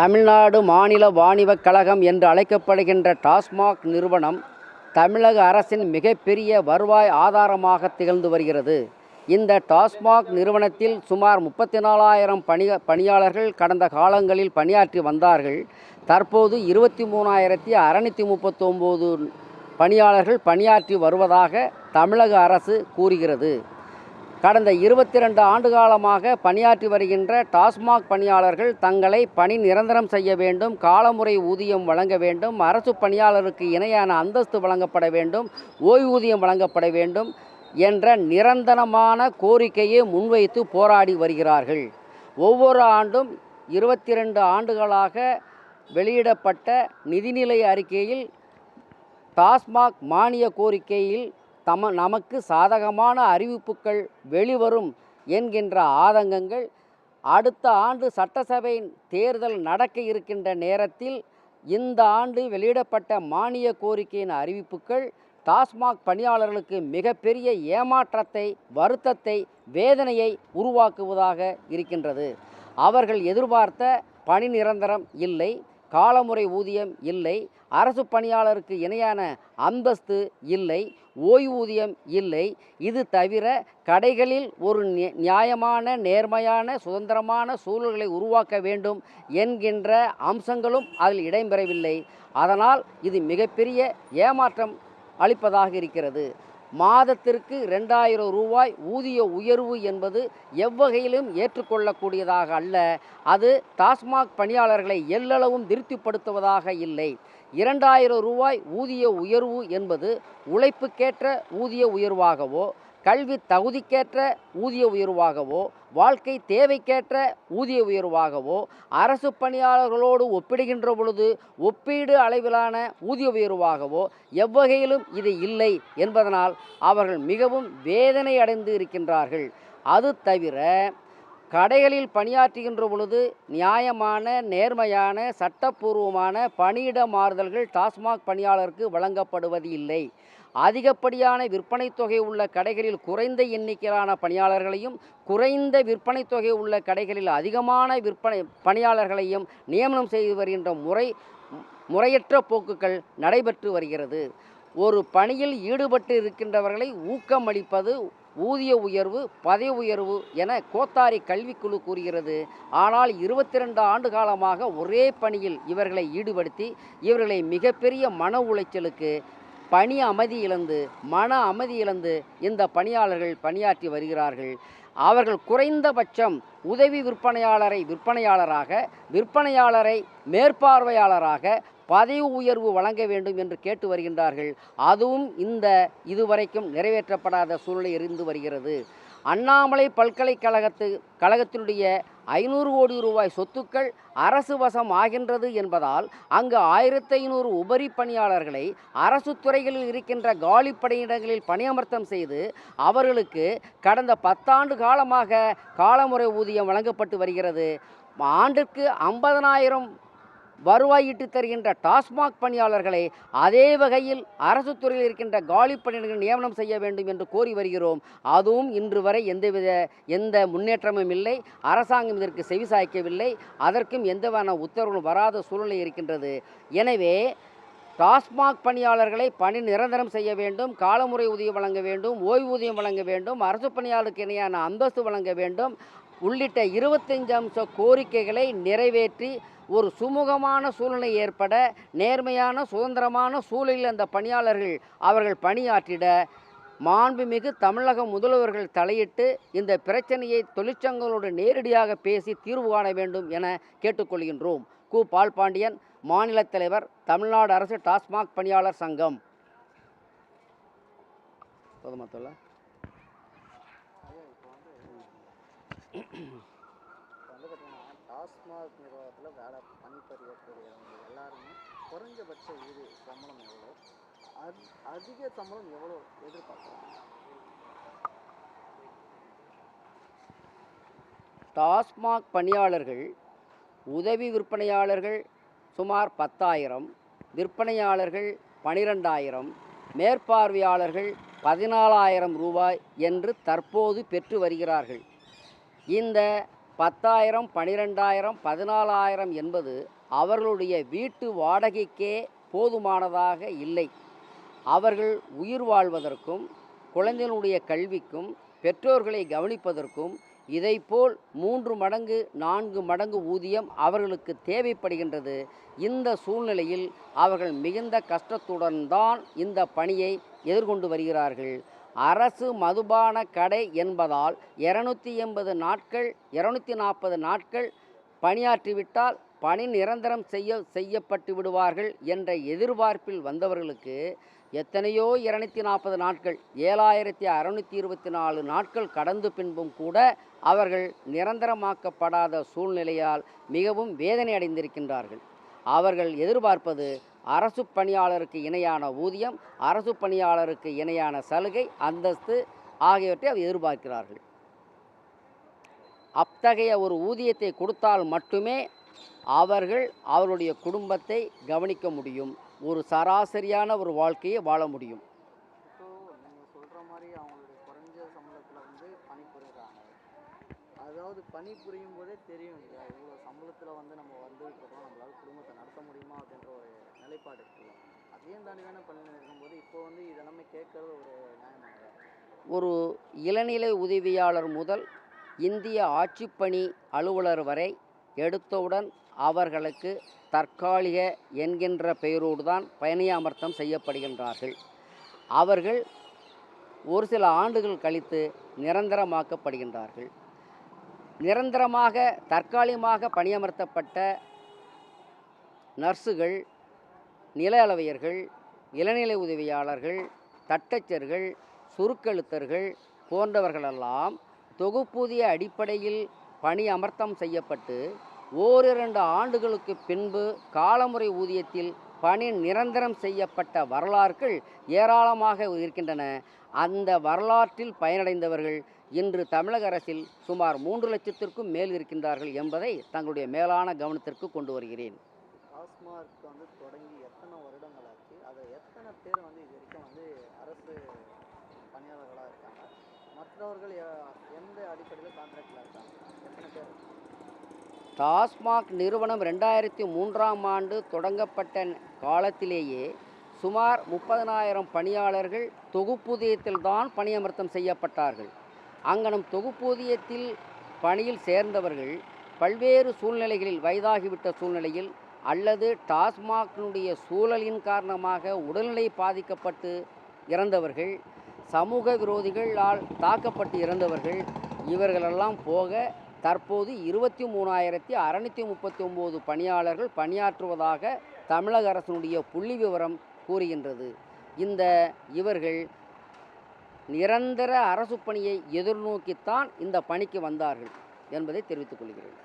தமிழ்நாடு மாநில வாணிபக் கழகம் என்று அழைக்கப்படுகின்ற டாஸ்மாக் நிறுவனம் தமிழக அரசின் மிகப்பெரிய வருவாய் ஆதாரமாக திகழ்ந்து வருகிறது. இந்த டாஸ்மாக் நிறுவனத்தில் சுமார் முப்பத்தி நாலாயிரம் பணி பணியாளர்கள் கடந்த காலங்களில் பணியாற்றி வந்தார்கள். தற்போது இருபத்தி மூணாயிரத்தி அறநூற்றி முப்பத்தொம்போது பணியாளர்கள் பணியாற்றி வருவதாக தமிழக அரசு கூறுகிறது. கடந்த இருபத்தி ரெண்டு ஆண்டு காலமாக பணியாற்றி வருகின்ற டாஸ்மாக் பணியாளர்கள் தங்களை பணி நிரந்தரம் செய்ய வேண்டும் காலமுறை ஊதியம் வழங்க வேண்டும் அரசு பணியாளருக்கு இணையான அந்தஸ்து வழங்கப்பட வேண்டும் ஓய்வூதியம் வழங்கப்பட வேண்டும் என்ற நிரந்தரமான கோரிக்கையை முன்வைத்து போராடி வருகிறார்கள். ஒவ்வொரு ஆண்டும் இருபத்தி ரெண்டு ஆண்டுகளாக வெளியிடப்பட்ட நிதிநிலை அறிக்கையில் டாஸ்மாக் மானிய கோரிக்கையில் தம நமக்கு சாதகமான அறிவிப்புகள் வெளிவரும் என்கின்ற ஆதங்கங்கள் அடுத்த ஆண்டு சட்டசபை தேர்தல் நடக்க இருக்கின்ற நேரத்தில் இந்த ஆண்டு வெளியிடப்பட்ட மானிய கோரிக்கையின் அறிவிப்புகள் டாஸ்மாக் பணியாளர்களுக்கு மிகப்பெரிய ஏமாற்றத்தை வருத்தத்தை வேதனையை உருவாக்குவதாக இருக்கின்றது. அவர்கள் எதிர்பார்த்த பணி நிரந்தரம் இல்லை காலமுறை ஊதியம் இல்லை அரசு பணியாளருக்கு இணையான அந்தஸ்து இல்லை ஓய்வூதியம் இல்லை. இது தவிர கடைகளில் ஒரு நியாயமான நேர்மையான சுதந்திரமான சூழல்களை உருவாக்க வேண்டும் என்கின்ற அம்சங்களும் அதில் இடம்பெறவில்லை. அதனால் இது மிகப்பெரிய ஏமாற்றம் அளிப்பதாக இருக்கிறது. மாதத்திற்கு ரெண்டாயிரம் ரூபாய் ஊதிய உயர்வு என்பது எவ்வகையிலும் ஏற்றுக்கொள்ளக்கூடியதாக அல்ல. அது டாஸ்மாக் பணியாளர்களை எல்லளவும் திருப்திப்படுத்துவதாக இல்லை. இரண்டாயிரம் ரூபாய் ஊதிய உயர்வு என்பது உழைப்புக்கேற்ற ஊதிய உயர்வாகவோ கல்வி தகுதிக்கேற்ற ஊதிய உயர்வாகவோ வாழ்க்கை தேவைக்கேற்ற ஊதிய உயர்வாகவோ அரசு பணியாளர்களோடு ஒப்பிடுகின்ற பொழுது ஒப்பீடு அளவிலான ஊதிய உயர்வாகவோ எவ்வகையிலும் இது இல்லை என்பதனால் அவர்கள் மிகவும் வேதனை அடைந்து இருக்கின்றார்கள். அது தவிர கடைகளில் பணியாற்றுகின்ற பொழுது நியாயமான நேர்மையான சட்டப்பூர்வமான பணியிட மாறுதல்கள் டாஸ்மாக் பணியாளருக்கு வழங்கப்படுவது இல்லை. அதிகப்படியான விற்பனை தொகை உள்ள கடைகளில் குறைந்த எண்ணிக்கையிலான பணியாளர்களையும் குறைந்த விற்பனை தொகை உள்ள கடைகளில் அதிகமான விற்பனை பணியாளர்களையும் நியமனம் செய்து வருகின்ற முறை முறையற்ற போக்குகள் நடைபெற்று வருகிறது. ஒரு பணியில் ஈடுபட்டு இருக்கின்றவர்களை ஊக்கமளிப்பது ஊதிய உயர்வு பதவி உயர்வு என கோத்தாரி கல்விக்குழு கூறுகிறது. ஆனால் இருபத்தி ரெண்டு ஆண்டு காலமாக ஒரே பணியில் இவர்களை ஈடுபடுத்தி இவர்களை மிகப்பெரிய மன உளைச்சலுக்கு பணி அமைதி இழந்து மன அமைதி இழந்து இந்த பணியாளர்கள் பணியாற்றி வருகிறார்கள். அவர்கள் குறைந்தபட்சம் உதவி விற்பனையாளரை விற்பனையாளராக விற்பனையாளரை மேற்பார்வையாளராக பதவி உயர்வு வழங்க வேண்டும் என்று கேட்டு வருகின்றார்கள். அதுவும் இந்த இதுவரைக்கும் நிறைவேற்றப்படாத சூழ்நிலை இருந்து வருகிறது. அண்ணாமலை பல்கலைக்கழகத்து கழகத்தினுடைய ஐநூறு கோடி ரூபாய் சொத்துக்கள் அரசு வசம் ஆகின்றது என்பதால் அங்கு ஆயிரத்தி ஐநூறு உபரி பணியாளர்களை அரசு துறைகளில் இருக்கின்ற காலி பணியிடங்களில் பணியமர்த்தம் செய்து அவர்களுக்கு கடந்த பத்தாண்டு காலமாக காலமுறை ஊதியம் வழங்கப்பட்டு வருகிறது. ஆண்டிற்கு ஐம்பதனாயிரம் வருவாய் ஈட்டு தருகின்ற டாஸ்மாக் பணியாளர்களை அதே வகையில் அரசு துறையில் இருக்கின்ற காலி பணியிடங்கள் நியமனம் செய்ய வேண்டும் என்று கோரி வருகிறோம். அதுவும் இன்று வரை எந்தவித எந்த முன்னேற்றமும் இல்லை. அரசாங்கம் இதற்கு செவிசாய்க்கவில்லை அதற்கும் எந்தவான உத்தரவுகளும் வராத சூழ்நிலை இருக்கின்றது. எனவே டாஸ்மாக் பணியாளர்களை பணி நிரந்தரம் செய்ய வேண்டும். காலமுறை ஊதியம் வழங்க வேண்டும். ஓய்வூதியம் வழங்க வேண்டும். அரசு பணியாளருக்கு இணையான அந்தஸ்து வழங்க வேண்டும். உள்ளிட்ட இருபத்தஞ்சு அம்ச கோரிக்கைகளை நிறைவேற்றி ஒரு சுமூகமான சூழ்நிலை ஏற்பட நேர்மையான சுதந்திரமான சூழலில் அந்த பணியாளர்கள் அவர்கள் பணியாற்றிட மாண்புமிகு தமிழக முதல்வர்கள் தலையிட்டு இந்த பிரச்சனையை தொழிற்சங்கங்களோடு நேரடியாக பேசி தீர்வு காண வேண்டும் என கேட்டுக்கொள்கின்றோம். கு. பால்பாண்டியன் மாநில தலைவர் தமிழ்நாடு அரசு டாஸ்மாக் பணியாளர் சங்கம். போதுமா இப்போ வந்து டாஸ்மாக் நிறுவனத்தில் வேலை பணிபுரியக்கூடியவங்க எல்லாருமே குறைஞ்சபட்ச இது சம்பளம் எவ்வளோ அது அதிக சம்பளம் எவ்வளோ எதிர்பார்க்குறாங்க? டாஸ்மாக் பணியாளர்கள் உதவி விற்பனையாளர்கள் சுமார் பத்தாயிரம் விற்பனையாளர்கள் பனிரெண்டாயிரம் மேற்பார்வையாளர்கள் பதினாலாயிரம் ரூபாய் என்று தற்போது பெற்று வருகிறார்கள். இந்த பத்தாயிரம் பனிரெண்டாயிரம் பதினாலாயிரம் என்பது அவர்களுடைய வீட்டு வாடகைக்கே போதுமானதாக இல்லை. அவர்கள் உயிர் வாழ்வதற்கும் குழந்தைகளுடைய கல்விக்கும் பெற்றோர்களை கவனிப்பதற்கும் இதைப்போல் மூன்று மடங்கு நான்கு மடங்கு ஊதியம் அவர்களுக்கு தேவைப்படுகின்றது. இந்த சூழ்நிலையில் அவர்கள் மிகுந்த கஷ்டத்துடன் தான் இந்த பணியை எதிர்கொண்டு வருகிறார்கள். அரசு மதுபான கடை என்பதால் இரநூத்தி எண்பது நாட்கள் இரநூத்தி நாற்பது நாட்கள் பணியாற்றிவிட்டால் பணி நிரந்தரம் செய்ய செய்யப்பட்டு விடுவார்கள் என்ற எதிர்பார்ப்பில் வந்தவர்களுக்கு எத்தனையோ இருநூத்தி நாற்பது நாட்கள் ஏழாயிரத்தி அறநூற்றி இருபத்தி நாலு நாட்கள் கடந்து பின்பும் கூட அவர்கள் நிரந்தரமாக்கப்படாத சூழ்நிலையால் மிகவும் வேதனை அடைந்திருக்கின்றார்கள் அவர்கள் எதிர்பார்ப்பது அரசு பணியாளருக்கு இணையான ஊதியம் அரசு பணியாளருக்கு இணையான சலுகை அந்தஸ்து ஆகியவற்றை அவர் எதிர்பார்க்கிறார்கள். அத்தகைய ஒரு ஊதியத்தை கொடுத்தால் மட்டுமே அவர்கள் அவருடைய குடும்பத்தை கவனிக்க முடியும். ஒரு சராசரியான ஒரு வாழ்க்கையை வாழ முடியும். அதாவது பணி புரியும் போதே தெரியும் இல்லையா? இவ்வளோ சம்பளத்தில் வந்து நம்ம வந்துட்டுருக்கோம் நம்மளால் குடும்பத்தை நடத்த முடியுமா அப்படின்ற ஒரு நிலைப்பாடு இருக்குல்ல. அதையும் தாண்டி தானே இருக்கும்போது இப்போ வந்து இதெல்லாமே கேட்கறது ஒரு நியாயமாக ஒரு இளநிலை உதவியாளர் முதல் இந்திய ஆட்சிப்பணி அலுவலர் வரை எடுத்தவுடன் அவர்களுக்கு தற்காலிக என்கின்ற பெயரோடு தான் பயணியாமர்த்தம் செய்யப்படுகின்றார்கள். அவர்கள் ஒரு சில ஆண்டுகள் கழித்து நிரந்தரமாக்கப்படுகின்றார்கள். நிரந்தரமாக தற்காலிகமாக பணியமர்த்தப்பட்ட நர்ஸுகள் நில அளவையர்கள் இளநிலை உதவியாளர்கள் தட்டச்சர்கள் சுருக்கெழுத்தர்கள் போன்றவர்களெல்லாம் தொகுப்பூதிய அடிப்படையில் பணி அமர்த்தம் செய்யப்பட்டு ஓரிரண்டு ஆண்டுகளுக்கு பின்பு காலமுறை ஊதியத்தில் பணி நிரந்தரம் செய்யப்பட்ட வரலாறுகள் ஏராளமாக இருக்கின்றன. அந்த வரலாற்றில் பயனடைந்தவர்கள் இன்று தமிழக அரசில் சுமார் மூன்று லட்சத்திற்கும் மேல் இருக்கின்றார்கள் என்பதை தங்களுடைய மேலான கவனத்திற்கு கொண்டு வருகிறேன். டாஸ்மார்க் வந்து தொடங்கி எத்தனை வருடங்கள் ஆச்சு அதை எத்தனை பேர் வந்து இது வரைக்கும் வந்து அரசு பணியாளர்களாக இருக்காங்க? மற்றவர்கள் எந்த அடிப்படையில் கான்ட்ராக்டில் இருக்காங்க? எத்தனை பேர்? டாஸ்மாக் நிறுவனம் ரெண்டாயிரத்தி மூன்றாம் ஆண்டு தொடங்கப்பட்ட காலத்திலேயே சுமார் முப்பதனாயிரம் பணியாளர்கள் தொகுப்பூதியத்தில் தான் பணியமர்த்தம் செய்யப்பட்டார்கள். அங்கனம் தொகுப்பூதியத்தில் பணியில் சேர்ந்தவர்கள் பல்வேறு சூழ்நிலைகளில் வயதாகிவிட்ட சூழ்நிலையில் அல்லது டாஸ்மாக்னுடைய சூழலின் காரணமாக உடல்நிலை பாதிக்கப்பட்டு இறந்தவர்கள் சமூக விரோதிகளால் தாக்கப்பட்டு இறந்தவர்கள் இவர்களெல்லாம் போக தற்போது இருபத்தி மூணாயிரத்தி அறநூற்றி முப்பத்தி ஒம்பது பணியாளர்கள் பணியாற்றுவதாக தமிழக அரசினுடைய புள்ளி விவரம் கூறுகின்றது. இந்த இவர்கள் நிரந்தர அரசு பணியை எதிர்நோக்கித்தான் இந்த பணிக்கு வந்தார்கள் என்பதை தெரிவித்துக் கொள்கிறேன்.